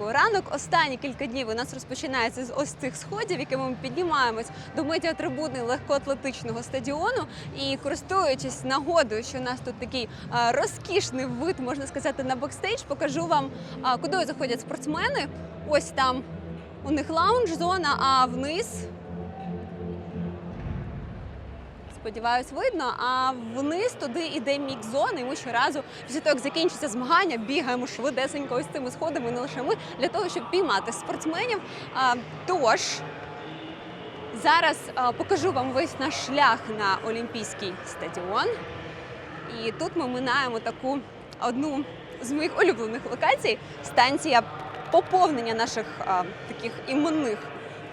ранку. Ранок останні кілька днів у нас розпочинається з ось цих сходів, якими ми піднімаємось до медіатрибуни легкоатлетичного стадіону. І користуючись нагодою, що у нас тут такий розкішний вид, можна сказати, на бокстейдж, покажу вам, куди заходять спортсмени. Ось там у них лаунж-зона, а вниз Сподіваюсь, видно. А вниз туди іде мікс-зона, і ми щоразу, після того, як закінчиться змагання, бігаємо швидесенько ось цими сходами, не лише ми, для того, щоб піймати спортсменів. А, тож зараз а, покажу вам весь наш шлях на Олімпійський стадіон. І тут ми минаємо таку одну з моїх улюблених локацій станція поповнення наших а, таких іменних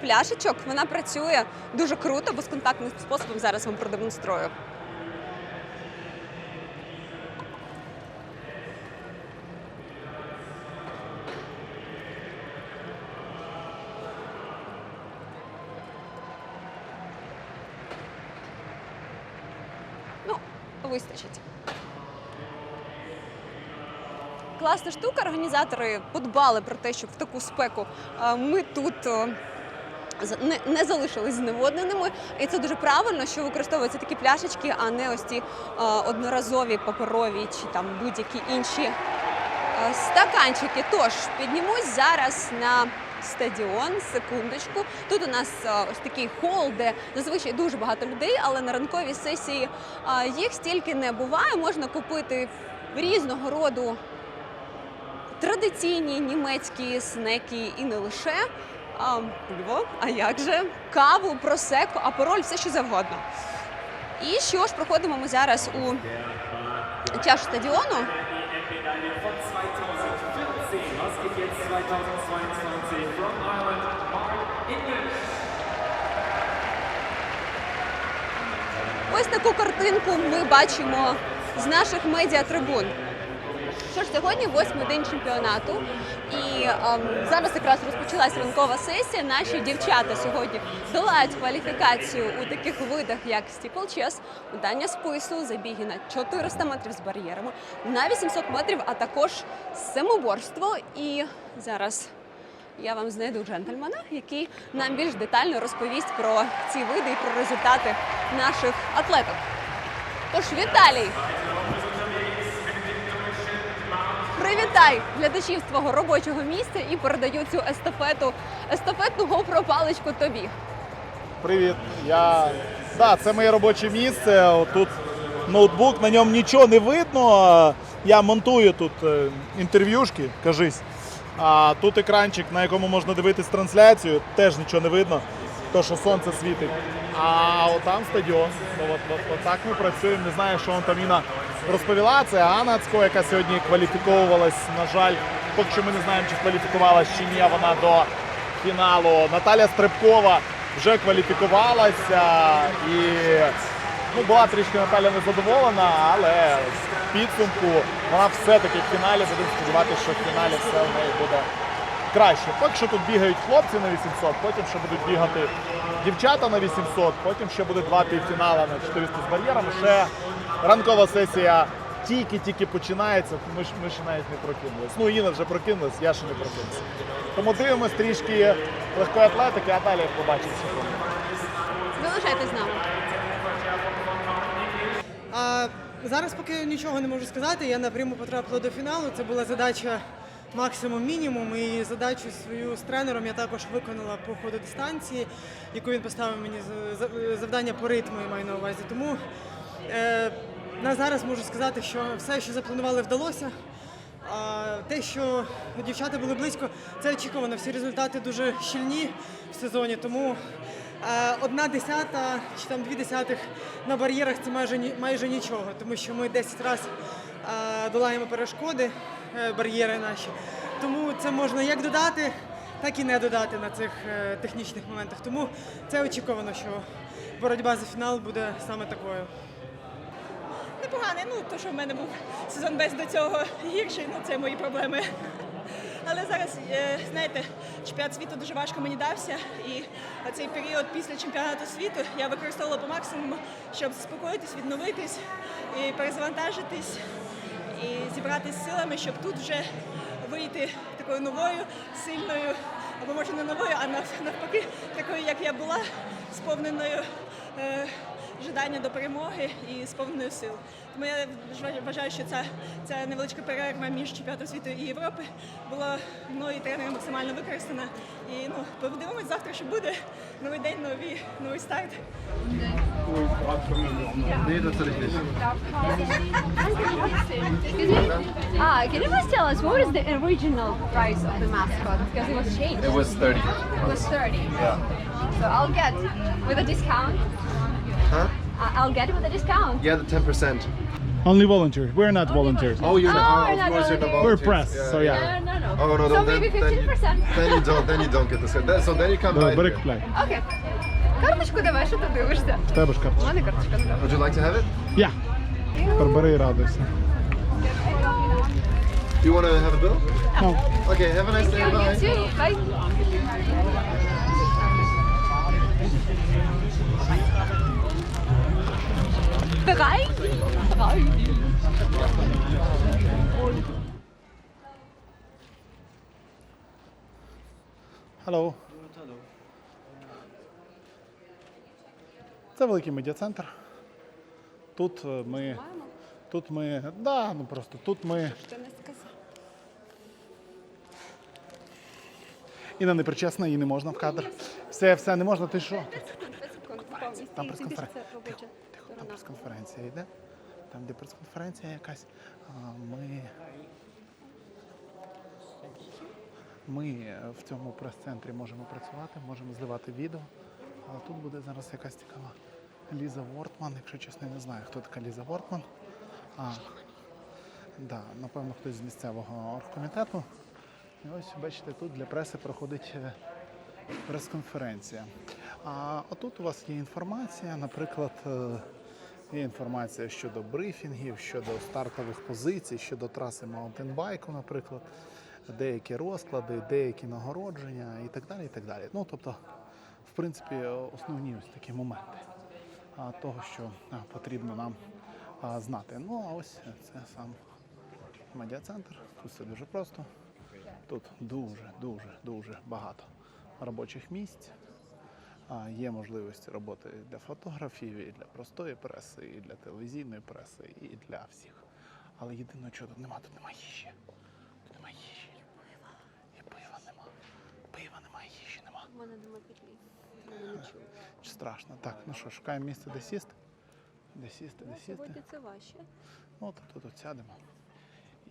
пляшечок. Вона працює дуже круто, безконтактним способом. Зараз вам продемонструю. Ну, вистачить. Класна штука. Організатори подбали про те, щоб в таку спеку е, ми тут е, не, не залишились зневодненими. І це дуже правильно, що використовуються такі пляшечки, а не ось ці е, одноразові паперові чи там будь-які інші е, стаканчики. Тож піднімусь зараз на стадіон. Секундочку. Тут у нас е, ось такий хол, де зазвичай дуже багато людей, але на ранковій сесії е, їх стільки не буває. Можна купити різного роду традиційні німецькі снеки і не лише. А, пиво, а як же? Каву, просеко, апероль, все що завгодно. І що ж, проходимо ми зараз у чашу стадіону. Medaille von 2014. Was geht jetzt 2022 from Ireland? Mark English. Ось таку картинку ми бачимо з наших медіатрибун. Що ж, сьогодні восьмий день чемпіонату, і ем, зараз якраз розпочалась ранкова сесія. Наші дівчата сьогодні долають кваліфікацію у таких видах, як стіплчес, метання спису, забіги на 400 метрів з бар'єрами, на 800 метрів, а також самоборство. І зараз я вам знайду джентльмена, який нам більш детально розповість про ці види і про результати наших атлеток. Тож, Віталій! Привітай глядачів з твого робочого місця і передаю цю естафету, естафетну GoPro паличку тобі. Привіт. Я да, це моє робоче місце. Тут ноутбук, на ньому нічого не видно. Я монтую тут е, інтерв'юшки, кажись. А тут екранчик, на якому можна дивитись трансляцію, теж нічого не видно, то що сонце світить. А отам стадіон. От, от, от так ми працюємо. Не знаю, що там Іна розповіла. Це Анна Ацько, яка сьогодні кваліфіковувалась. На жаль, поки що ми не знаємо, чи кваліфікувалась чи ні вона до фіналу. Наталя Стрибкова вже кваліфікувалася і ну, була трішки Наталя незадоволена, але в підсумку вона все-таки в фіналі буде сподіватися, що в фіналі все в неї буде краще. Поки що тут бігають хлопці на 800, потім ще будуть бігати дівчата на 800, потім ще буде два півфінала на 400 з бар'єрами. Ще ранкова сесія тільки-тільки починається, ми, ж- ми ще навіть не прокинулись. Ну, Іна вже прокинулась, я ще не прокинувся. Тому дивимось трішки легкої атлетики, а далі побачимо, що буде. Залишайтесь з нами. А зараз поки нічого не можу сказати. Я напряму потрапила до фіналу. Це була задача максимум мінімум. І задачу свою з тренером я також виконала по ходу дистанції, яку він поставив мені з- завдання по ритму, я маю на увазі. Тому на зараз можу сказати, що все, що запланували, вдалося. А те, що дівчата були близько, це очікувано. Всі результати дуже щільні в сезоні, тому е, одна десята чи там дві десятих на бар'єрах це майже майже нічого, тому що ми 10 разів е, долаємо перешкоди, е, бар'єри наші. Тому це можна як додати, так і не додати на цих е, технічних моментах. Тому це очікувано, що боротьба за фінал буде саме такою. Непоганий, ну то, що в мене був сезон без до цього гірший, ну це мої проблеми. Але зараз, е, знаєте, чемпіонат світу дуже важко мені дався, і цей період після чемпіонату світу я використовувала по максимуму, щоб заспокоїтись, відновитись і перезавантажитись, і зібратися силами, щоб тут вже вийти такою новою, сильною, або може не новою, а навпаки, такою, як я була, сповненою е, жадання до перемоги і сповненою сил. Тому я вважаю- що ця, ця невеличка перерва між чемпіонатом світу і Європи була мною і тренером максимально використана. І ну, подивимось завтра, що буде. Новий день, нові, новий старт. Ah, can you please tell us what is the original price of the mascot? Because it was changed. It was 30. It was 30. Yeah. So I'll get with a discount. Huh? I- I'll get it with a discount. Yeah, the 10%. Only volunteers. We're not volunteers. Oh, you're Oh, not, we're of not course you're not volunteers. We're volunteers. press, Yeah, so yeah. yeah. No, no, no. Oh no, so then, maybe then, 15%. you, then you don't then you don't get the set. Then, so then you come Да, by. Бери here. купляй. Окей. Карточку давай, що ти дивишся? В тебе ж У карточка. мене карточка така. Would you like to have it? Я. Бери і радуйся. Do you want to have a bill? No. Okay, have a nice day. You Bye. too. Bye. Drei? Hello. Це великий медіа-центр. Тут е, ми. Тут ми. Да, ну просто тут ми. Інна непричесна, її не можна в кадр. Все, все, не можна. Ти що? Там прес-конференція. Там прес-конференція йде. Там, де прес-конференція якась. Ми. Ми е, в цьому прес-центрі можемо працювати, можемо зливати відео. Але тут буде зараз якась цікава Ліза Вортман. Якщо чесно, я не знаю, хто така Ліза Вортман. А, да, напевно, хтось з місцевого оргкомітету. І ось, бачите, тут для преси проходить е, прес-конференція. А отут у вас є інформація, наприклад, е, є інформація щодо брифінгів, щодо стартових позицій, щодо траси маунтенбайку, наприклад, деякі розклади, деякі нагородження і так далі. І так далі. Ну, тобто, в принципі, основні ось такі моменти того, що потрібно нам знати. Ну, а ось це сам медіа-центр. Тут все дуже просто. Тут дуже, дуже, дуже багато робочих місць. А, Є можливості роботи для фотографів, і для простої преси, і для телевізійної преси, і для всіх. Але єдине, чого тут нема, тут нема їжі. Тут нема їжі. І пива нема. Пива нема, їжі нема. У мене нема петлі. Чи страшно? Так, ну що, шукаємо місце, де сісти. Де сісти, де сісти. Сьогодні це важче. Ну, тобто тут сядемо.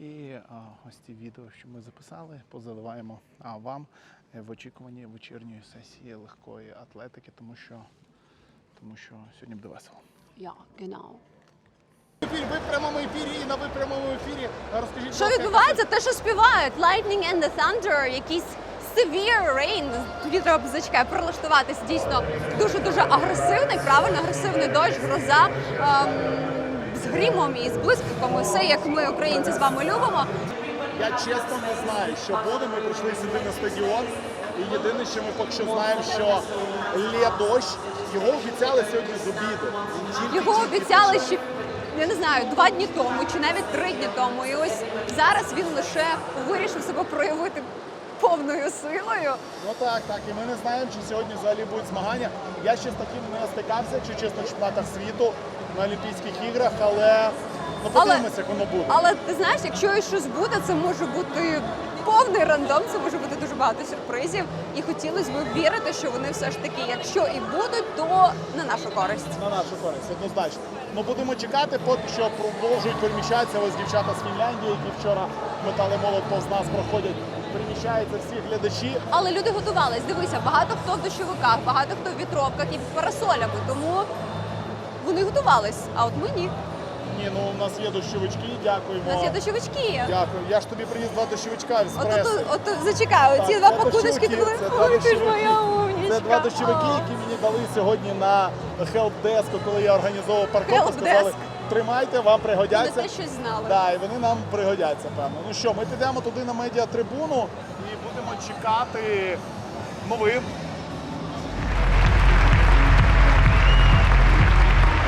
І а, ось ці відео, що ми записали, позаливаємо а, вам е, в очікуванні вечірньої сесії легкої атлетики, тому що, тому що сьогодні буде весело. Ja, genau. Ви в прямому ефірі і на ви прямому ефірі. Розкажіть, Що відбувається? Те, що співають Lightning and the Thunder, якийсь severe rain. Тоді треба зачекай прилаштуватись. Дійсно дуже дуже агресивний, правильно агресивний дощ, гроза ем, з грімом і з блискавками. Все як ми, українці, з вами любимо. Я чесно не знаю, що буде. Ми прийшли сюди на стадіон. І єдине, що ми поки що знаємо, що лє дощ. Його обіцяли сьогодні з обіду. Тільки- Його обіцяли ще я не знаю два дні тому чи навіть три дні тому. І ось зараз він лише вирішив себе проявити повною силою. Ну так, так. І ми не знаємо, чи сьогодні взагалі будуть змагання. Я ще з таким не стикався, якщо чесно, в чемпіонатах світу на Олімпійських іграх, але ну подивимося, як воно буде. Але ти знаєш, якщо і щось буде, це може бути повний рандом, це може бути дуже багато сюрпризів. І хотілося б вірити, що вони все ж таки, якщо і будуть, то на нашу користь. На нашу користь, однозначно. Ну будемо чекати, поки що продовжують переміщатися. Ось дівчата з Фінляндії, які вчора метали молот повз нас проходять. Переміщаються всі глядачі. Але люди готувались. Дивися, багато хто в дощовиках, багато хто в вітровках і під парасолями. Тому вони готувались. А от ми ні. Ні, ну у нас є дощовички, дякуємо. У нас є дощовички. Дякую. Я ж тобі приніс два дощовичка з От от тут, зачекай, оці Так, два пакуночки були. Ой, ти ж моя умнічка. Це два дощовики, А. які мені дали сьогодні на хелпдеску, коли я організовував парковку. Helpdesk. Сказали, тримайте, вам Вони пригодяться. те щось знали. Да, і вони нам пригодяться, певно. Ну що, ми підемо туди на медіатрибуну і будемо чекати новин.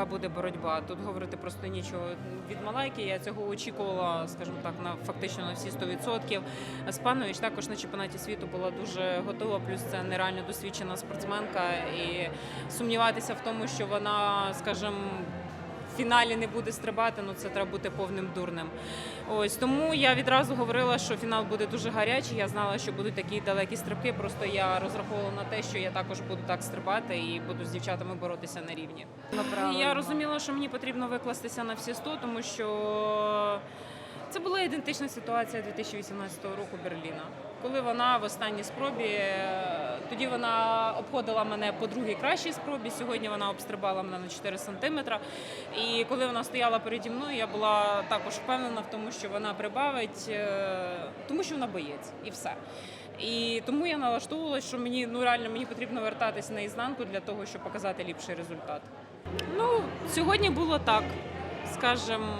така буде боротьба. Тут говорити просто нічого. Від Малайки я цього очікувала, скажімо так, на фактично на всі 100%. Спанович також на чемпіонаті світу була дуже готова. Плюс це нереально досвідчена спортсменка. І сумніватися в тому, що вона, скажімо, фіналі не буде стрибати, ну це треба бути повним дурним. Ось тому я відразу говорила, що фінал буде дуже гарячий. Я знала, що будуть такі далекі стрибки. Просто я розраховувала на те, що я також буду так стрибати і буду з дівчатами боротися на рівні. Я розуміла, що мені потрібно викластися на всі 100, тому що це була ідентична ситуація 2018 року Берліна. Коли вона в останній спробі, е, тоді вона обходила мене по другій кращій спробі. Сьогодні вона обстрибала мене на 4 сантиметра. І коли вона стояла переді мною, я була також впевнена в тому, що вона прибавить, е, тому що вона боєць, і все. І тому я налаштовувалася, що мені ну реально мені потрібно вертатися на ізнанку для того, щоб показати ліпший результат. Ну, сьогодні було так, скажімо,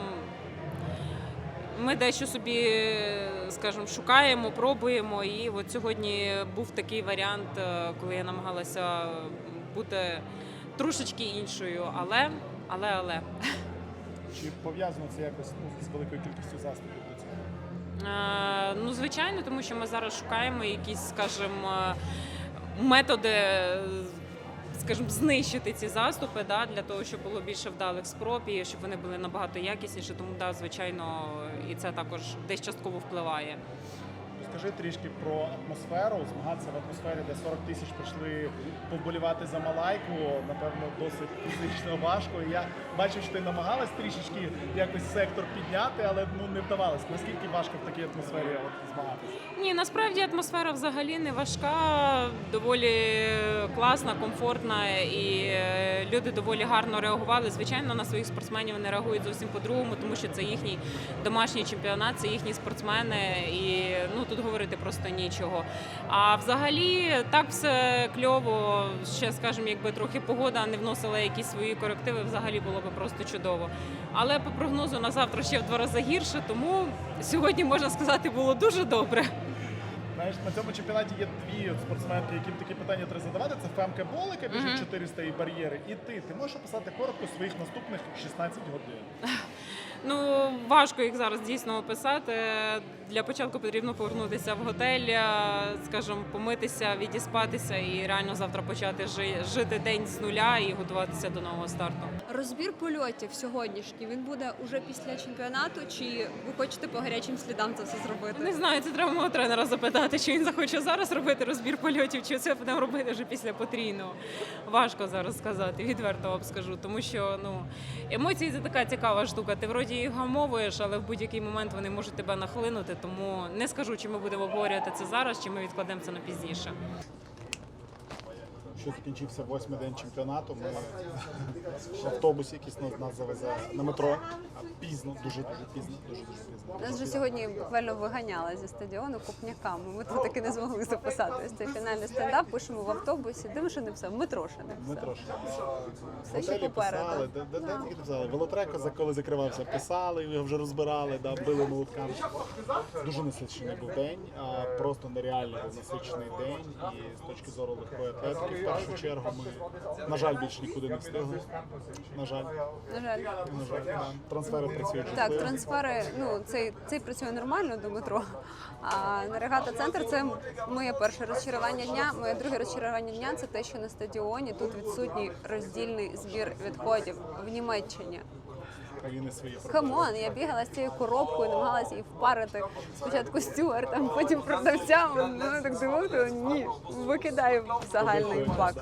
ми дещо собі, скажімо, шукаємо, пробуємо. І от сьогодні був такий варіант, е, коли я намагалася бути трошечки іншою, але, але, але. Чи пов'язано це якось ну, з великою кількістю заступів до цього? Е, Ну, звичайно, тому що ми зараз шукаємо якісь, скажімо, методи, скажімо, знищити ці заступи, да, для того, щоб було більше вдалих спроб і щоб вони були набагато якісніші. Тому, да, звичайно, і це також десь частково впливає. Скажи трішки про атмосферу, змагатися в атмосфері, де 40 тисяч прийшли поболівати за Малайку. Напевно, досить фізично важко. Я бачив, що ти намагалась трішечки якось сектор підняти, але ну не вдавалось. Наскільки важко в такій атмосфері от, змагатися? Ні, насправді атмосфера взагалі не важка, доволі класна, комфортна, і е, люди доволі гарно реагували. Звичайно, на своїх спортсменів вони реагують зовсім по-другому, тому що це їхній домашній чемпіонат, це їхні спортсмени, і ну тут говорити просто нічого. А взагалі так все кльово. Ще скажімо, якби трохи погода не вносила якісь свої корективи, взагалі було би просто чудово. Але по прогнозу на завтра ще в два рази гірше, тому сьогодні можна сказати було дуже добре. Знаєш, на цьому чемпіонаті є дві спортсменки, яким такі питання треба задавати. Це Фемка Болика, біжить 400 і бар'єри. І ти. Ти можеш описати коротко своїх наступних 16 годин. Ну важко їх зараз дійсно описати. Для початку потрібно повернутися в готель, е, скажімо, помитися, відіспатися і реально завтра почати жити день з нуля і готуватися до нового старту. Розбір польотів сьогоднішній він буде уже після чемпіонату, чи ви хочете по гарячим слідам це все зробити? Не знаю, це треба мого тренера запитати, чи він захоче зараз робити розбір польотів, чи це будемо робити вже після потрійного. Важко зараз сказати, відверто вам скажу, тому що ну емоції це така цікава штука. Ти вроді іноді їх гамовуєш, але в будь-який момент вони можуть тебе нахлинути. Тому не скажу, чи ми будемо обговорювати це зараз, чи ми відкладемо це на пізніше. Що закінчився восьмий день чемпіонату. Ми в автобусі якийсь нас, нас завезе на метро. А пізно, дуже дуже пізно, дуже дуже пізно. Нас вже сьогодні буквально виганяли зі стадіону купняками. Ми тут таки не змогли записатись. Цей фінальний стендап пишемо в автобусі. Де ми ще не все? В метро ще не все. Метро ще. Все ще попереду. писали, де, де, де тільки писали. Велотрек, за- коли закривався, писали, його вже розбирали, да, били молотками. Дуже насичений був день, а, просто нереально був насичений день. І з точки зору легкої атлетики, першу чергу, ми, на жаль, більш нікуди не встигли. На жаль, На жаль. на жаль, да. трансфери працюють. Так, жахливо. трансфери, ну цей, цей працює нормально до метро. А на регата центр це моє перше розчарування дня. Моє друге розчарування дня це те, що на стадіоні тут відсутній роздільний збір відходів в Німеччині. Країни свої Камон, я бігала з цією коробкою, намагалася її впарити спочатку стюартам, потім продавцям. Ну так дивився, ні, викидаю в загальний бак.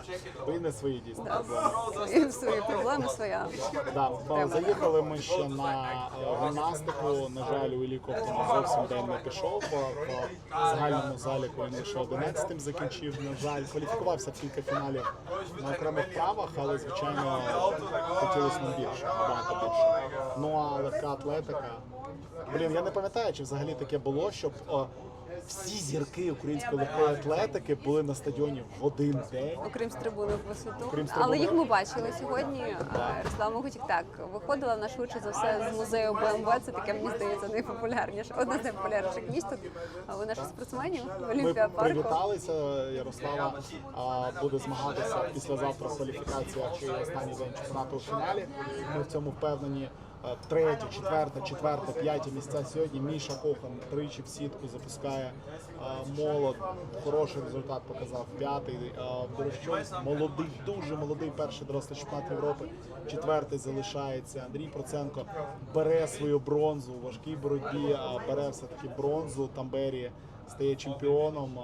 Країни свої дійсно проблеми. І свої проблеми своя. Да, ба- заїхали ми ще на е, гімнастику. На жаль, у Іліковтона зовсім день не пішов. По, по загальному заліку він лише 11 закінчив. На жаль, кваліфікувався в кілька фіналів на окремих правах, але звичайно хотілося нам більше, набагато більше. Ну а легка атлетика. Блін, я не пам'ятаю, чи взагалі таке було, щоб о, всі зірки української легкої атлетики були на стадіоні в один день. Окрім стрибунок в висоту. Окрім Але їх ми бачили сьогодні. А, Руслан Могутік так виходила на швидше за все з музею БМВ. Це таке мені здається найпопулярніше. Одне з найпопулярніших міст тут. А у наших спортсменів в Ми привіталися. Ярослава а, буде змагатися післязавтра кваліфікація чи останній день чемпіонату у фіналі. Ми в цьому впевнені. Е, Третє, четверте, четверте, п'яте місця сьогодні. Міша Кохан тричі в сітку запускає е, молод. Хороший результат показав п'ятий. Е, молодий, дуже молодий перший дорослий чемпіонат Європи. Четвертий залишається. Андрій Проценко бере свою бронзу у важкій боротьбі, бере все таки бронзу. Тамбері стає чемпіоном.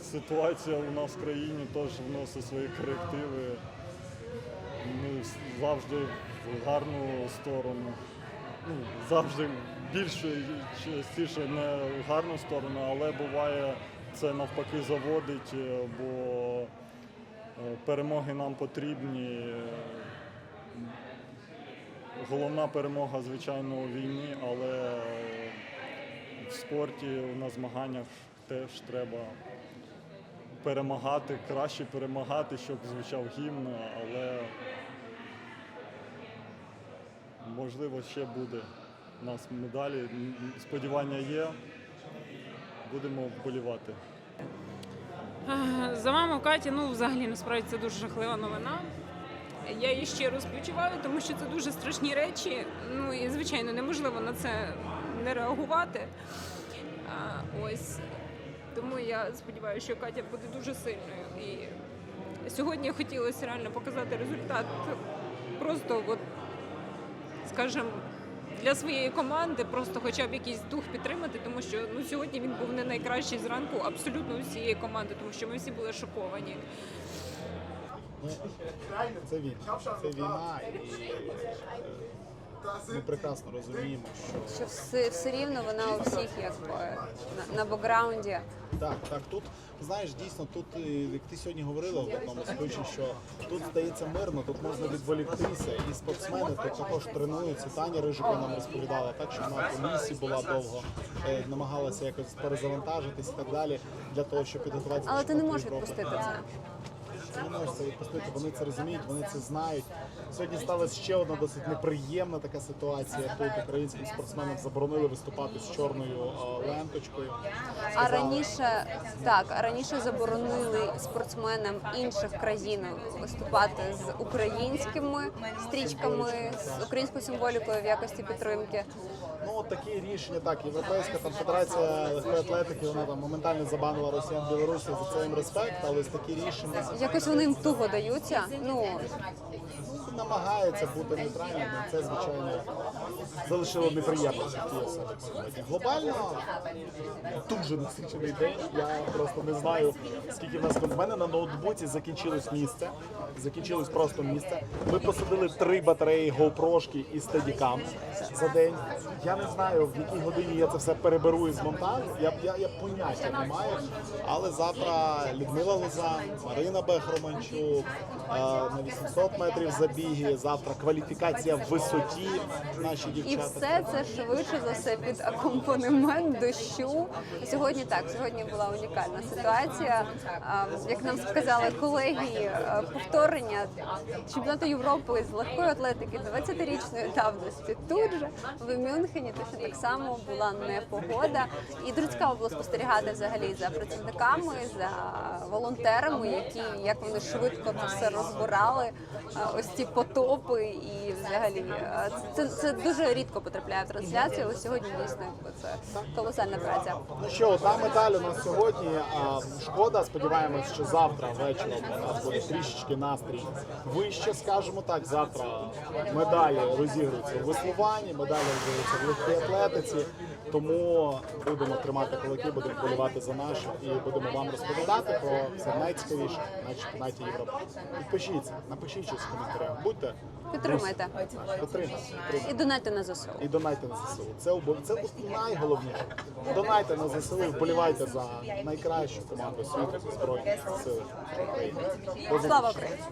Ситуація у нас в країні теж вносить свої корективи. Не завжди в гарну сторону. Ну, завжди більше частіше не в гарну сторону, але буває це навпаки заводить, е, бо е, перемоги нам потрібні. Головна перемога, звичайно, у війні, але в спорті на змаганнях теж треба перемагати, краще перемагати, щоб звучав гімн, але можливо ще буде у нас медалі. Сподівання є, будемо вболівати. Е, За маму Каті, ну взагалі насправді це дуже жахлива новина. Я її щиро співчуваю, тому що це дуже страшні речі. Ну і звичайно неможливо на це не реагувати. А, ось тому я сподіваюся, що Катя буде дуже сильною. І сьогодні хотілося реально показати результат. Просто, от, скажімо, для своєї команди, просто хоча б якийсь дух підтримати, тому що ну сьогодні він був не найкращий зранку абсолютно усієї команди, тому що ми всі були шоковані. Ну, це війна. Це війна, і е, ми прекрасно розуміємо, що Що все, все рівно вона у всіх якби на, на бекграунді. Так, так, тут знаєш, дійсно, тут е, як ти сьогодні говорила в одному спічі, що тут здається мирно, тут можна відволіктися, і спортсмени тут також тренуються. Таня Рижика нам розповідала, так що вона в комісії була довго, е, намагалася якось перезавантажитись і так далі для того, щоб підготуватися. Але ти не можеш відпустити це. Не відпустити, вони це розуміють, вони це знають. Сьогодні сталася ще одна досить неприємна така ситуація. Тут українським спортсменам заборонили виступати з чорною ленточкою. А раніше так, а раніше заборонили спортсменам інших країн виступати з українськими стрічками, з українською символікою в якості підтримки. Ну, от такі рішення, так, Європейська там, Федерація легкої атлетики, вона там моментально забанила Росіян Білорусі за це їм респект, але ось такі рішення. Якось якось вони туго даються. Ну намагається бути нейтральним, це звичайно залишило неприємності. Глобально дуже насичений день. Я просто не знаю, скільки в нас в мене на ноутбуці закінчилось місце. Закінчилось просто місце. Ми посадили три батареї GoPro і Steadicam за день. Я не знаю, в якій годині я це все переберу із монтажу. Я, я, я поняття не маю. Але завтра Людмила Лоза, Марина Бех-Романчук, е, на 800 метрів забіги. Завтра кваліфікація в висоті. Наші і все це швидше за все під акомпанемент дощу. Сьогодні так, сьогодні була унікальна ситуація. Як нам сказали колеги, повторення чемпіонату Європи з легкої атлетики 20-річної давності тут же в Мюнхені точно так само була непогода. І дуже цікаво було спостерігати взагалі за працівниками, за волонтерами, які як вони швидко це все розбирали. Ось ці потопи, і взагалі це, це дуже рідко потрапляє в трансляцію, але сьогодні дійсно це колосальна праця. Ну що, та медаль у нас сьогодні. Шкода, сподіваємось, що завтра вечором у нас буде трішечки настрій вище, скажімо так. Завтра медалі розігруються у веслуванні, медалі розігруються в легкій атлетиці. Тому будемо тримати кулаки, будемо болівати за наше і будемо вам розповідати про все найцікавіше на чемпіонаті Європи. Підпишіться, напишіть щось в коментарях. Будьте Підтримайте підтримайте. і донайте на ЗСУ. І донайте на ЗСУ. Це обов- це найголовніше. Донайте на ЗСУ вболівайте за найкращу команду світу збройних сил України. Слава Україні!